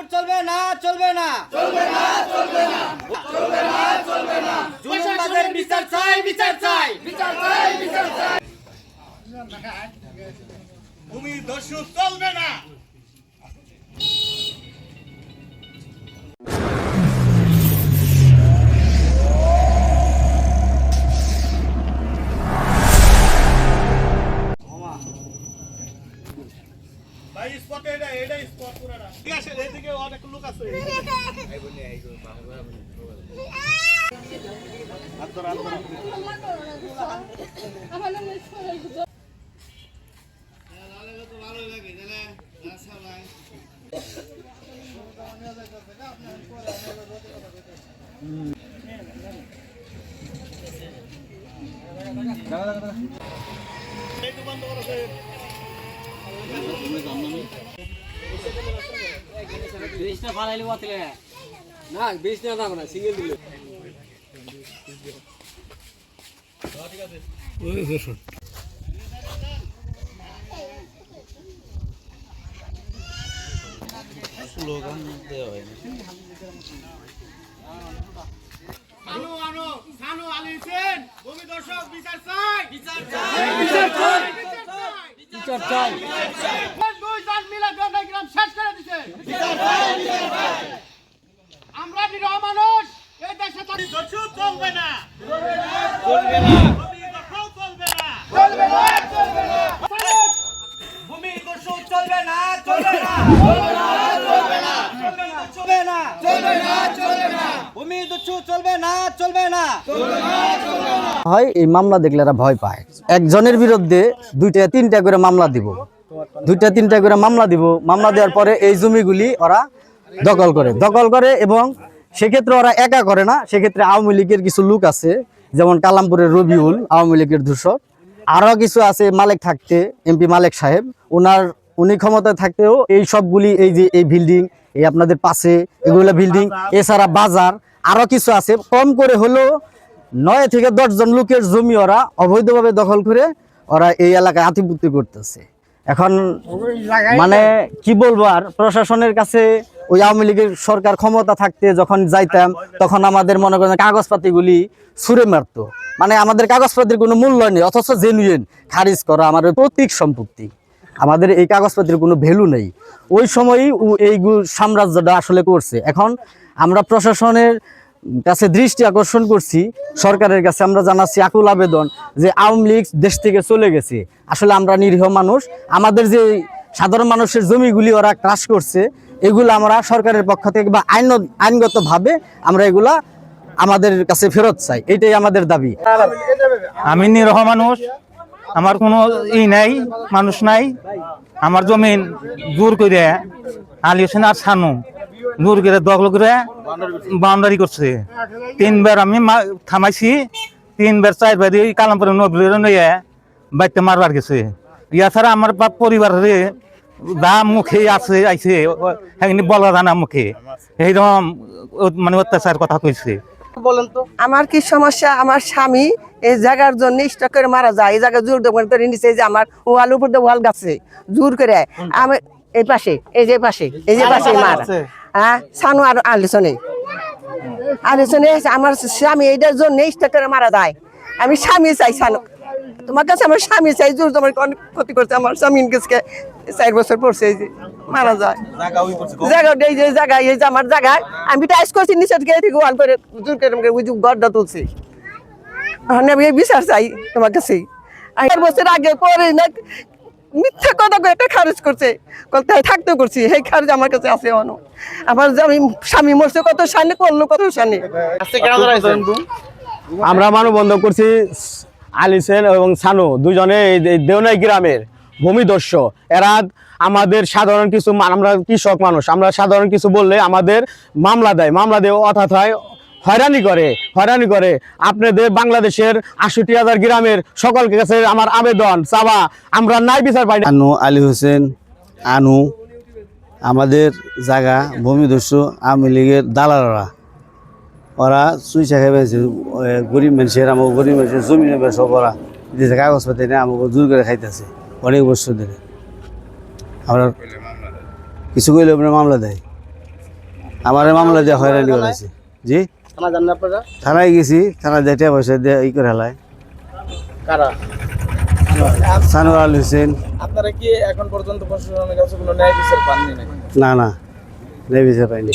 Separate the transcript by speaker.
Speaker 1: ভাঙচুর চলবে না চলবে না। চলবে না চলবে না। চলবে না চলবে না। জুলুমবাজের বিচার চাই বিচার চাই। বিচার চাই বিচার চাই।
Speaker 2: ভূমি দস্যু ভাই স্পট এটা এটা স্পট পুরাটা ঠিক আছে এদিকে অনেক লোক আছে
Speaker 3: আমার নাম গুজর।
Speaker 2: এই দোকান দোকান আছে
Speaker 4: না বেশ না থাকো না সিঙ্গেল দিলে।
Speaker 2: আনো আনো সানু আলী ভূমি দর্শক বিচার চাই। বিচার
Speaker 4: বিচার চাই।
Speaker 2: বিচার চাই। শেষ করে দিছে আমরা নিরহ মানুষ এই দেশে চলবে না চলবে না চলবে না চলবে না চলবে না
Speaker 1: ভূমি দস্যু চলবে না চলবে না চলবে না চলবে না চলবে না চলবে না ভূমি দস্যু চলবে না চলবে না
Speaker 5: হয় এই মামলা দেখলে এরা ভয় পায় একজনের বিরুদ্ধে দুইটা তিনটা করে মামলা দিব দুইটা তিনটা করে মামলা দিব। মামলা দেওয়ার পরে এই জমিগুলি ওরা দখল করে। দখল করে এবং সেক্ষেত্রে ওরা একা করে না, সেক্ষেত্রে আওয়ামী লীগের কিছু লোক আছে, যেমন কালামপুরের রবিউল, আওয়ামী লীগের ধূসর আরও কিছু আছে, মালেক থাকতে, এমপি মালেক সাহেব। ওনার উনি ক্ষমতায় থাকতেও এই সবগুলি, এই যে এই বিল্ডিং এই আপনাদের পাশে, এগুলো বিল্ডিং এছাড়া বাজার আরও কিছু আছে। কম করে হলেও নয় থেকে দশজন লোকের জমি ওরা অবৈধভাবে দখল করে ওরা এই এলাকায় আধিপত্য করতেছে। এখন মানে কি বলব আর প্রশাসনের কাছে ওই আওয়ামী লীগের সরকার ক্ষমতা থাকতে যখন যাইতাম তখন আমাদের মনে করেন কাগজপাতিগুলি ছুঁড়ে মারতো। মানে আমাদের কাগজপত্রের কোনো মূল্য নেই অথচ জেনুইন খারিজ করা আমাদের প্রতীক সম্পত্তি। আমাদের এই কাগজপত্রের কোনো ভ্যালু নেই। ওই সময়ই এই সাম্রাজ্যটা আসলে করছে। এখন আমরা প্রশাসনের কাছে দৃষ্টি আকর্ষণ করছি সরকারের কাছে, আমরা জানাচ্ছি আকুল আবেদন যে আওয়ামী লীগ দেশ থেকে চলে গেছে। আসলে আমরা নিরীহ মানুষ, আমাদের যে সাধারণ মানুষের জমিগুলি ওরা ক্রাশ করছে, এগুলো আমরা সরকারের পক্ষ থেকে বা আইন, আইনগতভাবে আমরা এগুলা আমাদের কাছে ফেরত চাই, এটাই আমাদের দাবি।
Speaker 6: আমি নিরহ মানুষ, আমার কোনো ই নাই, মানুষ নাই, আমার জমিন জোর করে আলী হোসেন আর সানু। জোর করে দখল করে বাউন্ডারি করছে। তিনবার আমি মা- থামাইছি তিনবার চারবার এই কালামপুরের নবীর নিয়ে বাড়িতে মারবার গেছে। ইয়া ছাড়া আমার বাপ পরিবারের দা মুখে আছে আইছে সেখানে বলা জানা মুখে। এইরকম মানে অত্যাচার কথা কইছে। বলেন তো।
Speaker 7: আমার কি সমস্যা? আমার স্বামী এই জায়গার জন্য স্টক করে মারা যায়। এই জায়গা জোর দোকান করে নিচে এই যে আমার ওয়াল উপর দিয়ে ওয়াল গাছে জোর করে। আমি এই পাশে এই যে পাশে এই যে পাশে মারা। হ্যাঁ সানু আর আলোচনে। আলোচনে আমার স্বামী এইটার জন্য স্টক করে মারা যায়। আমি স্বামী চাই সানু। তোমার কাছে আমার স্বামী চাই জোর তোমার অনেক ক্ষতি করছে আমার স্বামী। কাছে চার বছর পড়ছে এই যে মারা যায়। জায়গা এই যে জায়গায় এই যে আমার জায়গায় আমি টাইস করছি নিচের গিয়ে থেকে ওয়াল করে জোর করে ওই যে গড্ডা তুলছি। আমি এই বিচার চাই তোমার কাছে চার বছর আগে পরে না মিথ্যা কথা একটা খারিজ করছে। কোথায় থাকতে করছি সেই খারিজ আমার কাছে আছে অন আমার যে আমি স্বামী মরছে কত সামনে করল কত সামনে
Speaker 5: আমরা মানববন্ধন করছি আলী সেন এবং সানু দুজনে এই দেওনাই গ্রামের ভূমিদস্য। এরা আমাদের সাধারণ কিছু আমরা কৃষক মানুষ আমরা সাধারণ কিছু বললে আমাদের মামলা দেয়। মামলা দেয় অর্থাৎ হয় হয়রানি করে হয়রানি করে। আপনাদের বাংলাদেশের আষট্টি হাজার গ্রামের সকলকে কাছে আমার আবেদন, চাওয়া। আমরা নাই বিচার পাই
Speaker 8: আনু আলী হোসেন, আনু, আমাদের জায়গা ভূমিদস্যু আওয়ামী লীগের দালালরা। ওরা চুইসা খাইছে গরিব মানুষের, আমাকে গরিব মানুষের জমি নেবে সব ওরা দিতেছে কাগজপাতি নেই আমাকে জোর করে খাইতেছে, অনেক বছর ধরে। আমরা কিছু কইলে আপনার মামলা দেয়। আমার মামলা দিয়ে হয়রানি করেছে জি?
Speaker 2: থানা আপনারা?
Speaker 8: থানায় গেছি থানায় যেটা বসে ই করে হেলায়।
Speaker 2: কারা?
Speaker 8: সানোয়ার আল হোসেন।
Speaker 2: আপনারা কি এখন পর্যন্ত প্রশাসনের কাছে কোনো ন্যায় বিচার পাননি
Speaker 8: না না ন্যায় বিচার পাইনি।